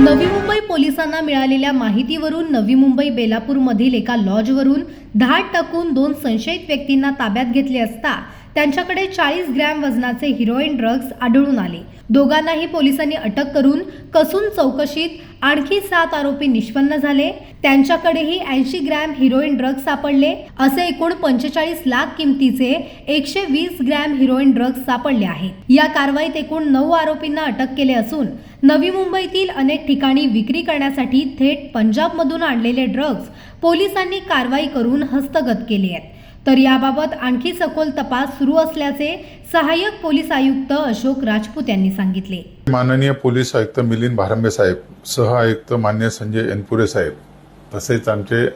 नवी मुंबई पोलिसांना मिळालेल्या माहितीवरून नवी मुंबई बेलापूरमधील एका लॉजवरून धाड टाकून दोन संशयित व्यक्तींना ताब्यात घेतले असता त्यांच्याकडे चाळीस ग्रॅम वजनाचे हिरोईन ड्रग्ज आढळून आले. दोघांनाही पोलिसांनी अटक करून कसून चौकशीत आणखी सात आरोपी निष्पन्न झाले. त्यांच्याकडेही ऐंशी ग्रॅम हिरोईन ड्रग्ज सापडले. असे एकूण पंचेचाळीस लाख किमतीचे एकशे वीस ग्रॅम हिरोईन ड्रग्ज सापडले आहेत. या कारवाईत एकूण नऊ आरोपींना अटक केले असून नवी मुंबईतील अनेक ठिकाणी विक्री करण्यासाठी थेट पंजाबमधून आणलेले ड्रग्ज पोलिसांनी कारवाई करून हस्तगत केले आहेत. तर याबाबत आणखी सखोल तपास सुरू असल्याचे सहाय्यक पोलीस आयुक्त अशोक राजपूत यांनी सांगितले. माननीय पोलीस आयुक्त मिलिंद भारंबे साहेब सह आयुक्त मान्य संजय एनपुरे साहेब तसेच आमचे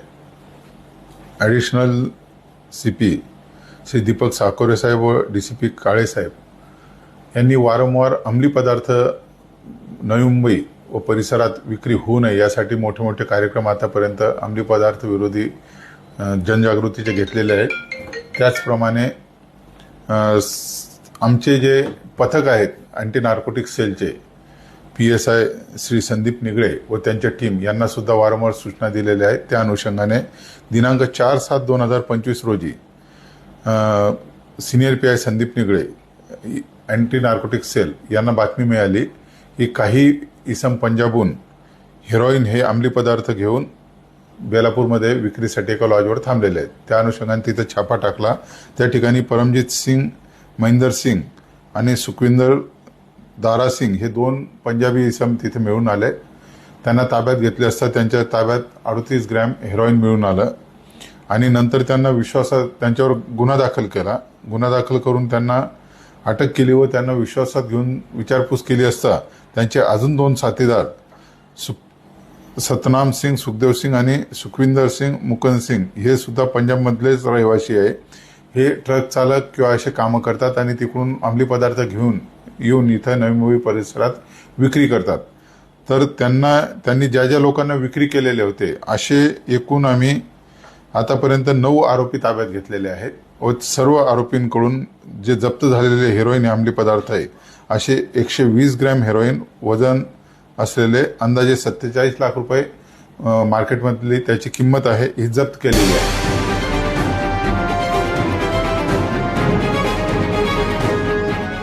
additional C P Shri Deepak Sakore साहेब व डी सी पी काळे साहेब यांनी वारंवार अंमली पदार्थ नवी मुंबई व परिसरात विक्री होऊ नये यासाठी मोठे मोठे कार्यक्रम आतापर्यंत अंमली पदार्थ विरोधी जनजागृतीचे घेतलेले आहेत त्याचप्रमाणे आमचे जे पथक आहेत अँटी नार्कोटिक सेलचे P S I Shri Sandeep Nigale व त्यांच्या टीम यांनासुद्धा वारंवार सूचना दिलेल्या आहेत. त्या अनुषंगाने दिनांक चार सात दोन हजार पंचवीस रोजी senior P I Sandeep Nigale anti narcotic cell यांना बातमी मिळाली की काही इसम पंजाबहून हिरोईन हे अंमली पदार्थ घेऊन बेलापूरमध्ये विक्रीसाठी एका लॉजवर थांबलेले आहेत. त्या अनुषंगाने तिथं छापा टाकला. त्या ठिकाणी परमजित सिंग महिंदर सिंग आणि सुखविंदर दारा सिंग हे दोन पंजाबी इसम तिथे मिळून आले. त्यांना ताब्यात घेतले असता त्यांच्या ताब्यात अडतीस ग्रॅम हेरोईन मिळून आलं. आणि नंतर त्यांना विश्वासात त्यांच्यावर गुन्हा दाखल केला. गुन्हा दाखल करून त्यांना अटक केली व त्यांना विश्वासात घेऊन विचारपूस केली असता त्यांचे अजून दोन साथीदार सु सतनाम सिंग सुखदेव सिंग आणि सुखविंदर सिंग मुकुंद सिंग हे सुद्धा पंजाबमधलेच रहिवासी आहे. हे ट्रक चालक किंवा असे कामं करतात आणि तिकडून अंमली पदार्थ घेऊन येऊन इथं नवी मुंबई परिसरात विक्री करतात. तर त्यांना त्यांनी ज्या ज्या लोकांना विक्री केलेले होते असे एकूण आम्ही आतापर्यंत नऊ आरोपी ताब्यात घेतलेले आहेत. व सर्व आरोपींकडून जे जप्त झालेले हेरोईन अंमली पदार्थ आहे असे एकशे वीस ग्रॅम हेरोईन वजन असलेले अंदाजे सत्तेचाळीस लाख रुपये मार्केटमधली त्याची किंमत आहे ही जप्त केलेली आहे.